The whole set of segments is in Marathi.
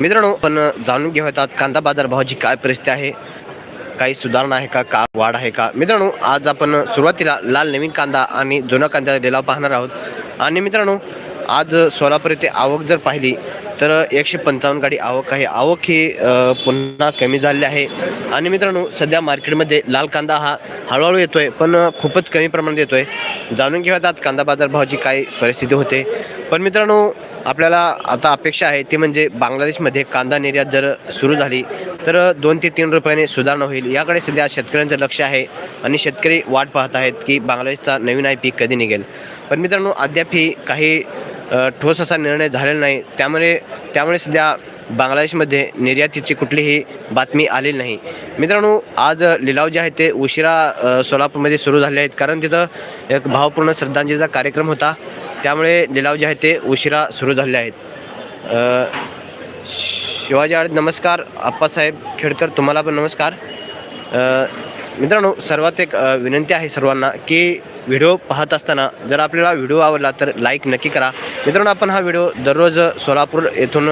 मित्रांनो पण जाणून घेऊयात आज कांदा बाजार भावाची काय परिस्थिती आहे? काही सुधारणा आहे का? का वाढ आहे का? मित्रांनो आज आपण सुरुवातीला लाल नवीन कांदा आणि जुना कांद्याचा लिलाव पाहणार आहोत. आणि मित्रांनो आज सोलापूर येथे आवक जर पाहिली तर एकशे पंचावन्न गाडी आवक आहे. आवक ही पुन्हा कमी झालेली आहे. आणि मित्रांनो सध्या मार्केटमध्ये लाल कांदा हा हळूहळू येतो आहे पण खूपच कमी प्रमाणात येतो आहे जाणून घेऊयात आज कांदा बाजारभावाची काय परिस्थिती होते. पण मित्रांनो आपल्याला आता अपेक्षा आहे ती म्हणजे बांगलादेशमध्ये कांदा निर्यात जर सुरू झाली तर दोन ते तीन रुपयाने सुधारणा होईल. याकडे सध्या शेतकऱ्यांचं लक्ष आहे आणि शेतकरी वाट पाहत आहेत की बांगलादेशचा नवीन आय पीक कधी निघेल. पण मित्रांनो अद्याप ही काही ठोस असा निर्णय झालेला नाही. त्यामुळे त्यामुळे सध्या बांगलादेशमध्ये निर्यातीची कुठलीही बातमी आलेली नाही. मित्रांनो आज लिलाव जे आहे ते उशिरा सोलापूरमध्ये सुरू झाले आहेत. कारण तिथं एक भावपूर्ण श्रद्धांजलीचा कार्यक्रम होता. त्यामुळे लिलाव जे आहेत ते उशिरा सुरू झाले आहेत. शिवाजी आड नमस्कार. आप्पासाहेब खेडकर तुम्हाला पण नमस्कार. मित्रांनो सर्वात एक विनंती आहे सर्वांना की व्हिडिओ पाहत असताना जर आपल्याला व्हिडिओ आवडला तर लाईक नक्की करा. मित्रांनो आपण हा व्हिडिओ दररोज सोलापूर येथून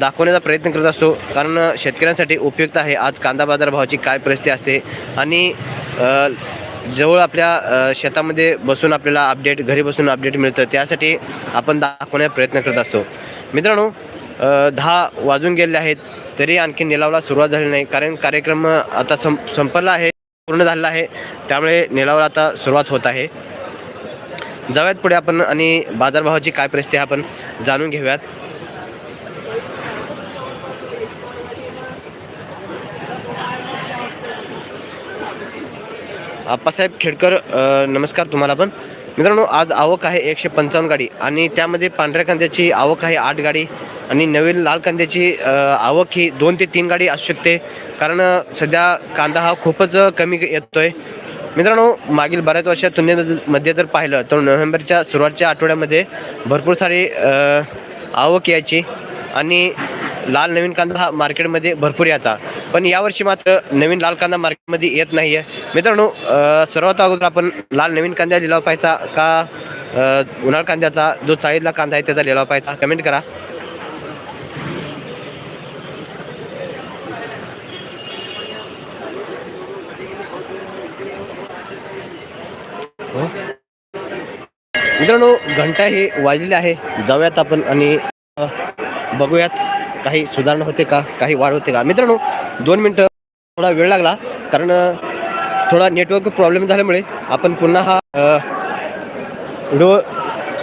दाखवण्याचा प्रयत्न करत असतो. कारण शेतकऱ्यांसाठी उपयुक्त आहे. आज कांदा बाजार भावाची काय परिस्थिती असते आणि जवळ आपल्या शेतामध्ये बसून आपल्याला अपडेट घरी बसून अपडेट मिळतं. त्यासाठी आपण दाखवण्याचा प्रयत्न करत असतो. मित्रांनो दहा वाजून गेलेले आहेत. तरी आणखी निलावला सुरुवात झाली नाही. कारण कार्यक्रम आता सं संपला आहे. पूर्ण झालेला आहे. त्यामुळे निलावाला आता सुरुवात होत आहे. जाऊयात पुढे आपण आणि बाजारभावाची काय परिस्थिती आहे आपण जाणून घेऊयात. आप्पासाहेब खेडकर नमस्कार तुम्हाला पण. मित्रांनो आज आवक आहे एकशे पंचावन्न गाडी आणि त्यामध्ये पांढऱ्या कांद्याची आवक आहे आठ गाडी आणि नवीन लाल कांद्याची आवक ही दोन ते तीन गाडी असू शकते. कारण सध्या कांदा हा खूपच कमी येतो आहे मित्रांनो मागील बऱ्याच वर्षात तुलनेमध्ये जर पाहिलं तर नोव्हेंबरच्या सुरुवातच्या आठवड्यामध्ये भरपूर सारी आवक यायची आणि लाल नवीन कांदा हा मार्केटमध्ये भरपूर यायचा. पण यावर्षी मात्र नवीन लाल कांदा मार्केटमध्ये येत नाही आहे मित्रांनो सर्वात अगोदर आपण लाल नवीन कांदा लिलाव पाहायचा का उन्हाळ कांद्याचा जो चाळीतला कांदा आहे त्याचा लिलाव पाहायचा? कमेंट करा. मित्रांनो घंटा ही वाजलेली आहे. जाऊयात आपण आणि बघूयात. काही सुधारणा होते का? काही वाढ होते का? मित्रांनो दोन मिनटं थोडा वेळ लागला कारण थोडा नेटवर्क प्रॉब्लेम झाल्यामुळे आपण पुन्हा हा व्हिडिओ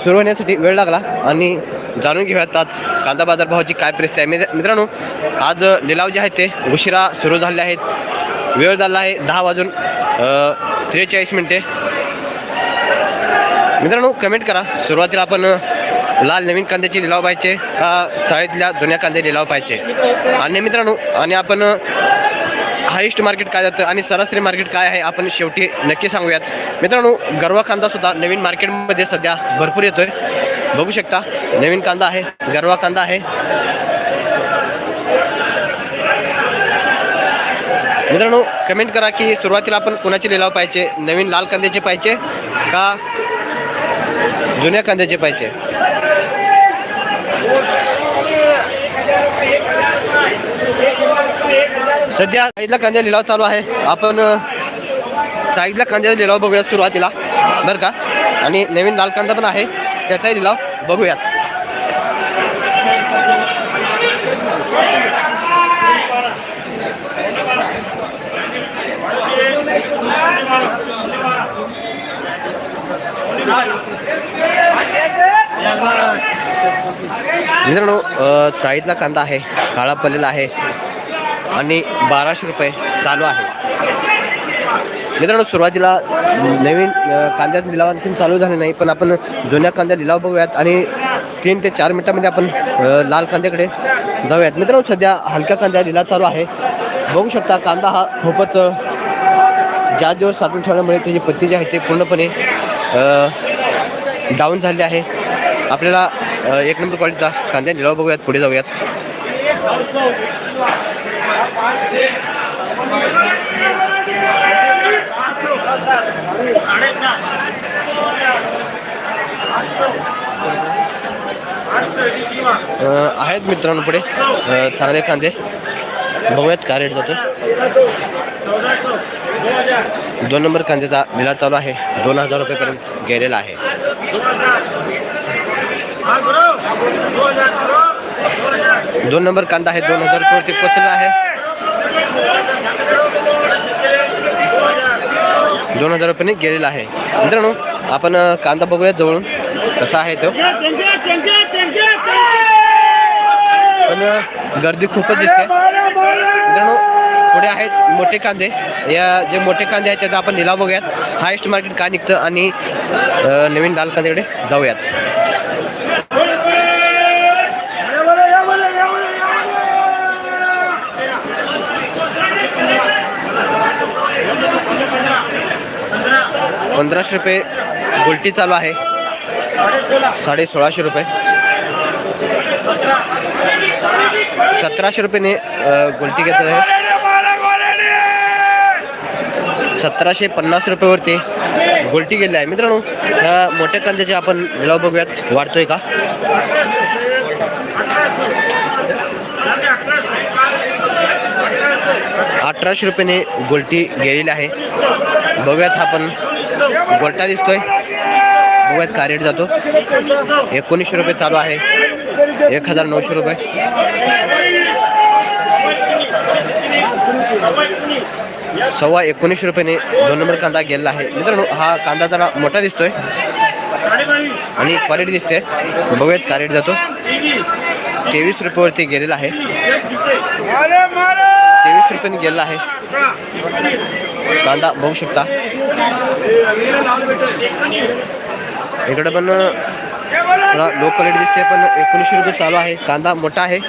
सुरू होण्यासाठी वेळ लागला. आणि जाणून घेऊयात आज कांदा बाजारभावाची काय परिस्थिती आहे. मित्रांनो आज लिलाव जे आहेत ते उशिरा सुरू झाले आहेत. वेळ झाला आहे दहा वाजून त्रेचाळीस मिनटे. मित्रांनो कमेंट करा. सुरुवातीला आपण लाल नवीन कांद्याचे लिलाव पाहिजे का चाळीतल्या जुन्या कांदे लिलाव पाहिजे. आणि मित्रांनो आणि आपण हायेस्ट मार्केट काय जातं आणि सरासरी मार्केट काय आहे आपण शेवटी नक्की सांगूयात. मित्रांनो गरवा कांदा सुद्धा नवीन मार्केटमध्ये सध्या भरपूर येतोय. बघू शकता नवीन कांदा आहे गरवा कांदा आहे. मित्रांनो कमेंट करा की सुरुवातीला आपण कोणाचे लिलाव पाहिजे नवीन लाल कांद्याचे पाहिजे का जुन्या कांद्याचे पाहिजे? सध्या चाळीतला कांद्या लिलाव चालू आहे. आपण अ, चाळीतला कांद्याचा लिलाव बघूयात सुरुवातीला. बरं का? आणि नवीन लाल कांदा पण आहे. त्याचाही लिलाव बघूयात. मित्रांनो चाळीतला कांदा आहे काळा पडलेला आहे आणि बाराशे रुपये चालू आहे. मित्रांनो सुरुवातीला नवीन अ, कांद्याचा लिलाव आणखी चालू झाले नाही पण आपण जुन्या कांद्या लिलाव बघूयात आणि तीन ते चार मिनटामध्ये आपण लाल कांद्याकडे जाऊयात. मित्रांनो सध्या हलक्या कांद्या लिलाव चालू आहे. बघू शकता कांदा हा खूपच ज्या दिवस साठवून ठेवल्यामुळे त्याची पत्ती जी आहे ते पूर्णपणे डाऊन झाले आहे. आपल्याला एक नंबर क्वालिटीचा कांद्या लिलाव बघूयात पुढे जाऊयात. आहेत मित्रांनो पुढे. चांगले कांदे बघूयात का रेट जातो दोन नंबर कांद्याचा लिलाव चालू आहे. दोन हजार रुपयेपर्यंत गेलेला आहे. दोन नंबर कांदा आहे दोन हजार रुपये पचला आहे. दोन हजार रुपयाने गेलेला आहे. मित्रांनो आपण कांदा बघूयात जवळून. कसा आहे तो? पण गर्दी खूपच दिसते. मित्रांनो पुढे आहेत मोठे कांदे. या जे मोठे कांदे आहेत त्याचा आपण निलाव बघूयात. हायेस्ट मार्केट का निघतं आणि नवीन लाल कांद्याकडे जाऊयात. पंधराशे रुपये गुलटी चालू आहे. साडे सोळाशे रुपये. सतराशे रुपयाने गुलटी घेत आहे. सतराशे पन्नास रुपयावरती गुलटी गेली आहे. मित्रांनो ह्या मोठ्या कांद्याचे आपण लिलाव बघूयात. वाढतोय का? अठराशे रुपयाने गुलटी गेलेली आहे. बघूयात आपण. गोल्टा दिसतोय. बघूयात का रेट जातो. एकोणीसशे रुपये चालू आहे. एक हजार नऊशे रुपये. सव्वा एकोणीसशे रुपयाने दोन नंबर कांदा गेलेला आहे. मित्रांनो हा कांदा जरा मोठा दिसतोय. आणि क्वालिटी दिसते. बघूयात का रेट जातो. तेवीस रुपयावरती गेलेला आहे. तेवीस रुपयाने गेलेला आहे. कांदा बघू शकता. इकडे पण थोडा लो क्वालिटी दिसते पण एकोणीसशे रुपये चालू आहे. कांदा मोठा आहे.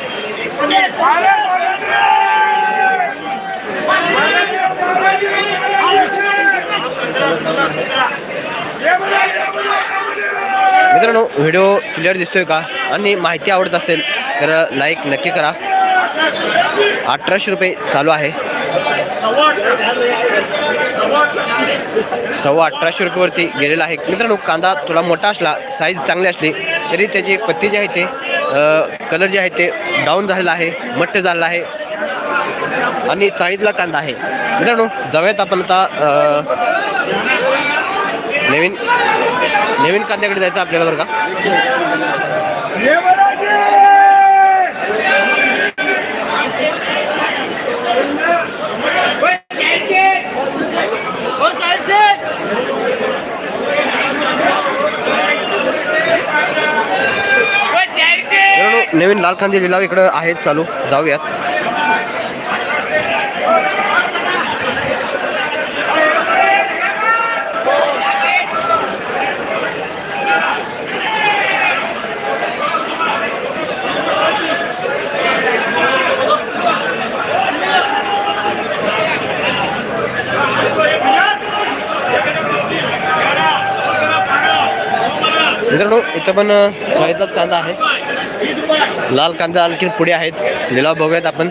मित्रांनो व्हिडिओ क्लिअर दिसतोय का? आणि माहिती आवडत असेल तर लाईक नक्की करा. अठराशे रुपये चालू आहे. सव्वा अठराशे रुपयेवरती गेलेला आहे. मित्रांनो कांदा थोडा मोठा असला साईज चांगली असली तरी त्याची पत्ती जे आहे ते कलर जे आहे ते डाऊन झालेला आहे मट्ट झालेला आहे आणि चाळीतला कांदा आहे. मित्रांनो जाऊयात आपण आता नवीन नवीन कांद्याकडे जायचं आपल्याला बरं का? नवीन लाल कांदे लिलाव इकडं आहेत. चालू. जाऊयात. मित्रांनो इथं पण शाळेतलाच कांदा आहे. लाल कांदा आणखी पुढे आहेत. लिलाव बघूयात आपण.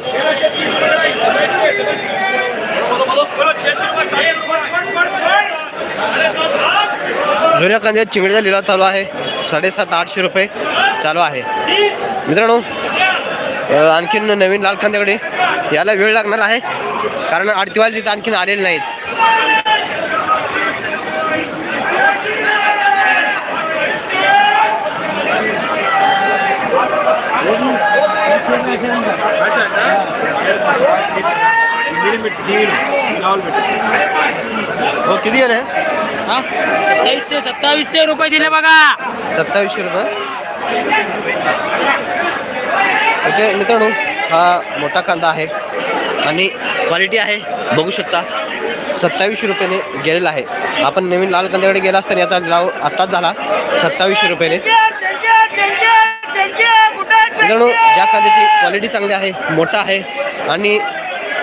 जुन्या कांद्यात चिंगडीचा लिलाव चालू आहे. साडेसात आठशे रुपये चालू आहे. मित्रांनो आणखीन नवीन लाल कांद्याकडे याला वेळ लागणार आहे. कारण आडतीवाले तिथं आणखीन आलेले नाहीत हो किती गेले हा? सत्तावीसशे सत्तावीसशे रुपये दिले बघा. सत्तावीसशे रुपये? ओके मित्रांनो हा मोठा कांदा आहे आणि क्वालिटी आहे बघू शकता. सत्तावीसशे रुपयाने गेलेला आहे. आपण नवीन लाल कांद्याकडे गेला असताना याचा लाव आत्ताच झाला सत्तावीसशे रुपयाने. मित्रांनो ज्या कांद्याची क्वालिटी चांगली आहे मोठा आहे आणि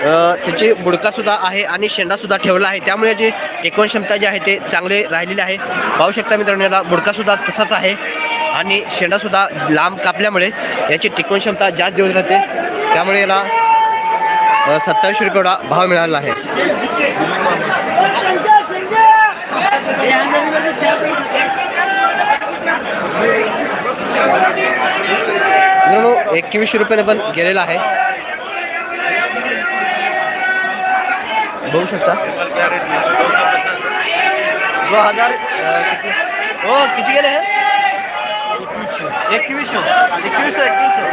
त्याची बुडकासुद्धा आहे आणि शेंडासुद्धा ठेवला आहे. त्यामुळे जे टेकवण क्षमता जी आहे ते चांगले राहिलेले आहे. पाहू शकता मित्रांनो याला बुडकासुद्धा तसाच आहे आणि शेंडासुद्धा लांब कापल्यामुळे याची टिकवण क्षमता जास्त दिवस राहते. त्यामुळे याला सत्तावीसशे रुपये एवढा भाव मिळाला आहे. मित्रांनो एकवीसशे रुपयाने पण गेलेला आहे. बघू शकता. दो हजार हो किती गेले एकवीसशे. एकवीसशे एकवीसशे.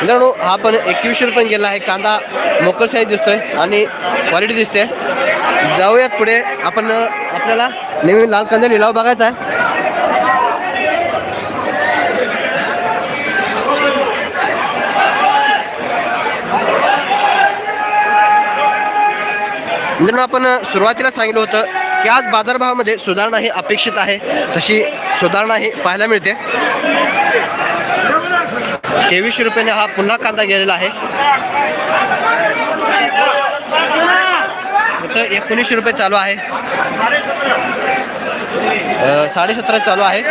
मित्रांनो हा पण एकवीसशे रुपये गेला आहे. कांदा मोकल साईज दिसतोय आणि क्वालिटी दिसते. जाऊयात पुढे. आपण आपल्याला नवीन लाल कांदा लिलाव बघायचा आहे. मित्रांनो आपण सुरुवातीला सांगितलं होतं की आज बाजारभावामध्ये सुधारणा ही अपेक्षित आहे. तशी सुधारणा ही पाहायला मिळते. तेवीसशे रुपयाने हा पुन्हा कांदा गेलेला आहे. इथं एकोणीसशे रुपये चालू आहे. साडेसतरा चालू आहे.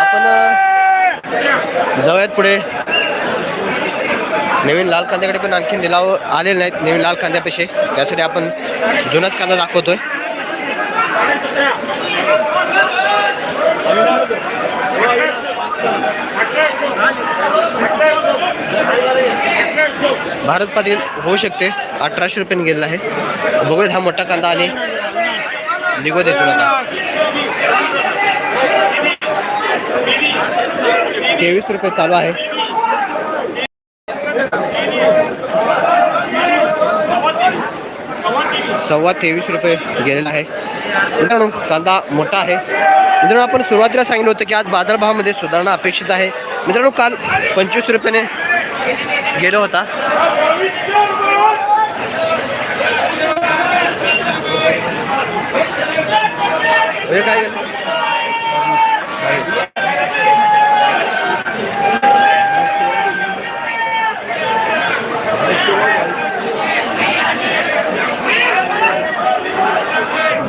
आपण जाऊयात पुढे. नवीन लाल कांद्याकडे पण आणखी निलाव आलेले नाहीत. नवीन लाल कांद्यापेक्षा त्यासाठी आपण जुनाच कांदा दाखवतोय. भारत पाटील होऊ शकते. अठराशे रुपयाने गेलेला आहे. बघूयात हा मोठा कांदा आणि निघू देतो आता तेवीस रुपये चालू आहे. सव्वा तेवीस रुपये गेलेला आहे. मित्रांनो कांदा मोठा आहे. मित्रांनो आपण सुरुवातीला सांगितलं होतं की आज बाजारभावामध्ये सुधारणा अपेक्षित आहे. मित्रांनो काल पंचवीस रुपयाने गेला होता. काय?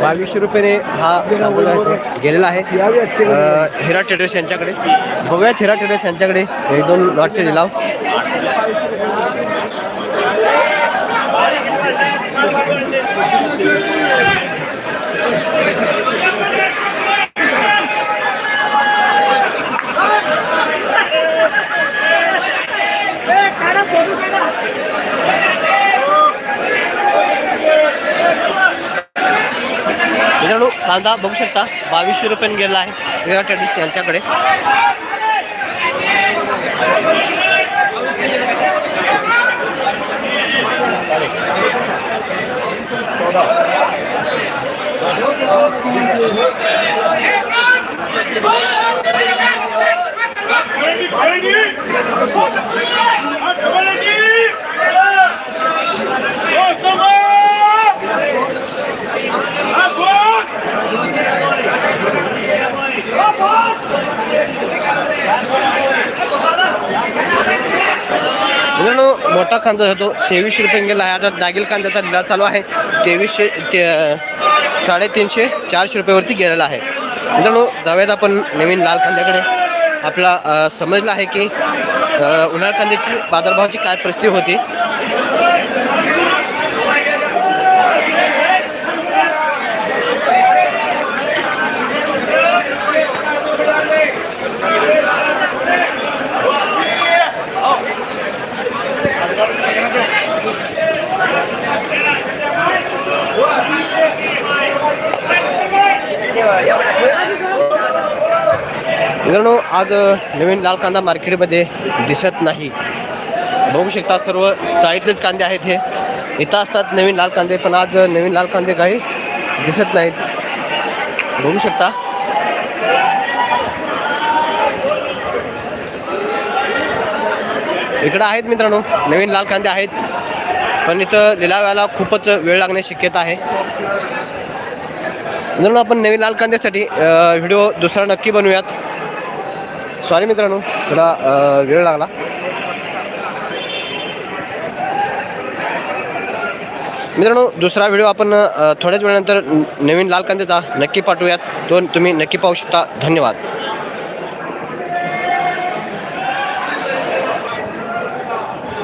बावीसशे रुपयाने हा तांदूळ आहे गेलेला आहे. हिरा ट्रेडर्स यांच्याकडे. बघूयात हिरा ट्रेडर्स यांच्याकडे. एक दोन लॉटचे लिलाव. मित्रांनो कांदा बघू शकता बावीसशे रुपयाने गेला आहे. हिरा ट्रेडर्स यांच्याकडे मित्रांनो मोठा कांदा होतो तेवीसशे रुपये गेला आहे. आता दागिल कांद्याचा लिलाव चालू आहे. तेवीसशे ते साडेतीनशे चारशे रुपयेवरती गेलेला आहे. मित्रांनो जाऊयात आपण नवीन लाल कांद्याकडे. आपला समजलं आहे की उन्हाळ कांद्याची बाजारभावाची काय परिस्थिती होती. मित्रांनो आज नवीन लाल कांदा मार्केटमध्ये दिसत नाही. बघू शकता सर्व चाळीतलेच कांदे आहेत हे. इथं असतात नवीन लाल कांदे पण आज नवीन लाल कांदे काही दिसत नाहीत. बघू शकता. इकडं आहेत मित्रांनो नवीन लाल कांदे आहेत. पण इथं लिलाव्याला खूपच वेळ लागण्याची शक्यता आहे. मित्रांनो आपण नवीन लाल कांद्यासाठी व्हिडिओ दुसरा नक्की बनवूयात. सॉरी मित्रांनो. थोडा वेळ लागला. मित्रांनो दुसरा व्हिडिओ आपण थोड्याच वेळानंतर नवीन लाल कांद्याचा नक्की पाठवूयात. तो तुम्ही नक्की पाहू शकता. धन्यवाद.